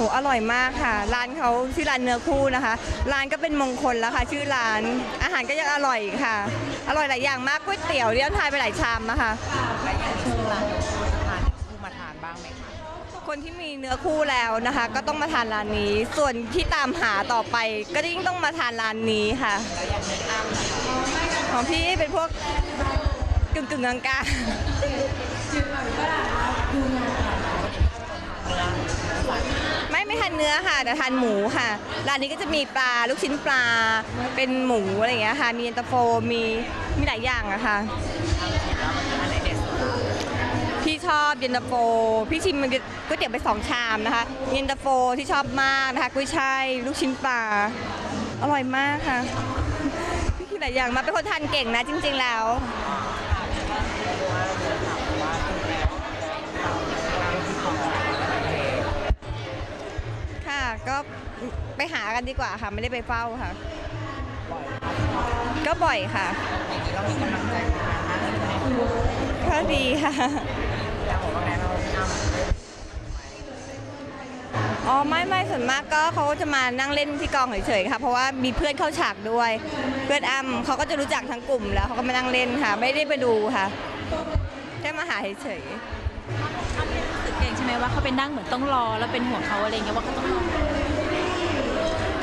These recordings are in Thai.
หอร่อยมากค่ะ ร้านเขาชื่อร้านเนื้อคู่นะคะ ร้านก็เป็นมงคลแล้วค่ะ ชื่อร้าน อาหารก็ยังอร่อยค่ะ อร่อยหลายอย่างมากก๋วยเตี๋ยวเนี่ยทานไปหลายชามนะคะ และอย่างช่วงร้านทานคู่มาทานบ้างไหมคะคนที่มีเนื้อคู่แล้วนะคะ ก็ต้องมาทานร้านนี้ ส่วนที่ตามหาต่อไป ก็ยิ่งต้องมาทานร้านนี้ค่ะ แล้วอย่างนี้อ้ำนะคะของพี่เป็นพวกกึ่งกึ่งๆกลางๆไม่ ไม่ทานเนื้อค่ะ แต่ทานหมูค่ะ ร้านนี้ก็จะมีปลาลูกชิ้นปลา เป็นหมูอะไรอย่างเงี้ยค่ะ มีเย็นตาโฟ มีมีหลายอย่างอะค่ะ พี่ชอบเย็นตาโฟ พี่ชิมก๋วยเตี๋ยวไปสองชามนะคะ เย็นตาโฟที่ชอบมากนะคะกุ้ยช่ายลูกชิ้นปลา อร่อยมากค่ะ พี่กินหลายอย่างมากเป็นคนทานเก่งนะจริง ๆแล้ว ไปหากันดีกว่าค่ะ ไม่ได้ไปเฝ้าค่ะ ก็บ่อยค่ะอย่างนี้เรามีกำลังใจในการทานเลยไหมก็ดีค่ะแล้วบอกว่าแม่เราอ้ำอ๋อไม่ไม่ส่วนมากก็เขาจะมานั่งเล่นที่กองเฉยๆค่ะเพราะว่ามีเพื่อนเข้าฉากด้วย เพื่อนอ้ำเขาก็จะรู้จักทั้งกลุ่มแล้วเขาก็มานั่งเล่นค่ะ ไม่ได้ไปดูค่ะแค่มาหาเฉยเขาไม่ได้รู้สึกเองใช่ไหมว่าเขาไปนั่งเหมือนต้องรอแล้วเป็นห่วงเขาอะไรเงี้ยว่าเขาต้องรอๆ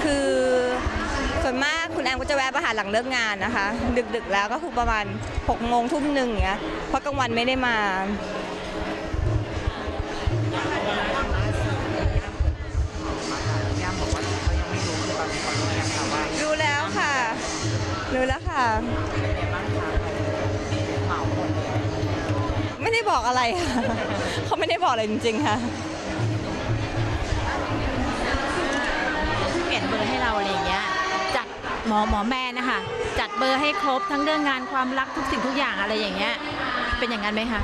คือส่วนมากคุณแอมก็จะแวะมาหาหลังเลิกงานนะคะ ดึกๆแล้วก็คือประมาณ6กโมงทุ่มหนึ่งอย่างเงี้ยเพราะกลางวันไม่ได้มาย่าบอกว่าเขายังไม่รู้คือตอนนี้เขารู้ยังค่ะว่ารู้แล้วค่ะ รู้แล้วค่ะ เป็นไงบ้างคะเหมาหมดเลยไม่ได้บอกอะไรค่ะ เขาไม่ได้บอกอะไรจริงๆค่ะ ยนเบอร์ให้เราอะไรอย่างเงี้ยจัดหมอหมอแม่นะคะจัดเบอร์ให้ครบทั้งเรื่องงานความรักทุกสิ่งทุกอย่างอะไรอย่างเงี้ยเป็นอย่างนั้นไหมคะ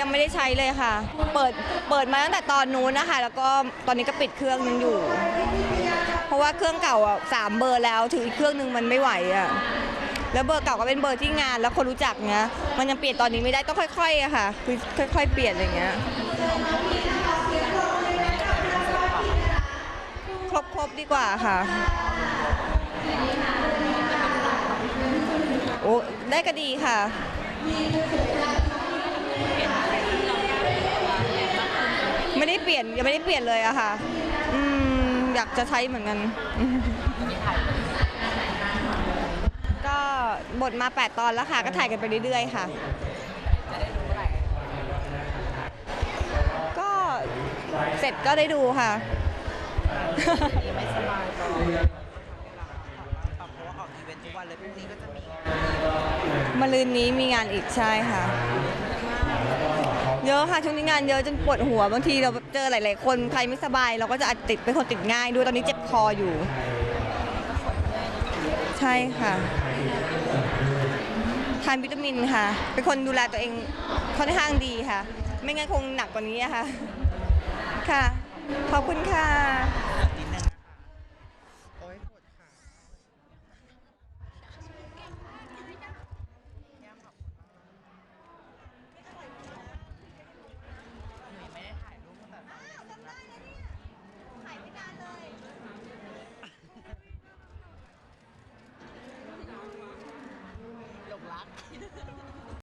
ยังไม่ได้ใช้เลยค่ะ เปิดเปิดมาตั้งแต่ตอนนู้นนะคะ แล้วก็ตอนนี้ก็ปิดเครื่องนึงอยู่ เพราะว่าเครื่องเก่าอะสามเบอร์แล้วถืออีกเครื่องนึงมันไม่ไหวอะแล้วเบอร์เก่าก็เป็นเบอร์ที่งานแล้วคนรู้จักเงี้ยมันยังเปลี่ยนตอนนี้ไม่ได้ต้องค่อยๆอะค่ะคือค่อย ๆ เปลี่ยนอะไรเงี้ย ครบครบๆ ดีกว่าค่ะ โอ้ได้ก็ดีค่ะ ไม่ได้เปลี่ยนยังไม่ได้เปลี่ยนเลยอะค่ะ อืมอยากจะใช้เหมือนกัน ก็บทมา 8 ตอนแล้วค่ะ ก็ถ่ายกันไปเรื่อยๆค่ะ ก็เสร็จก็ได้ดูค่ะไม่สบายก็เพราะว่าออกอีเวนต์ทุกวันเลยพรุ่งนี้ก็จะมี มลืนนี้มีงานอีกใช่ค่ะ เยอะค่ะช่วงนี้งานเยอะจนปวดหัวบางทีเราเจอหลาย ๆ คนใครไม่สบาย เราก็จะอาจติดเป็นคนติดง่ายด้วยตอนนี้เจ็บคออยู่ ใช่ค่ะทานวิตามินค่ะ เป็นคนดูแลตัวเองค่อนข้างดีค่ะ ไม่งั้นคงหนักกว่านี้อะค่ะ ค่ะ ขอบคุณค่ะ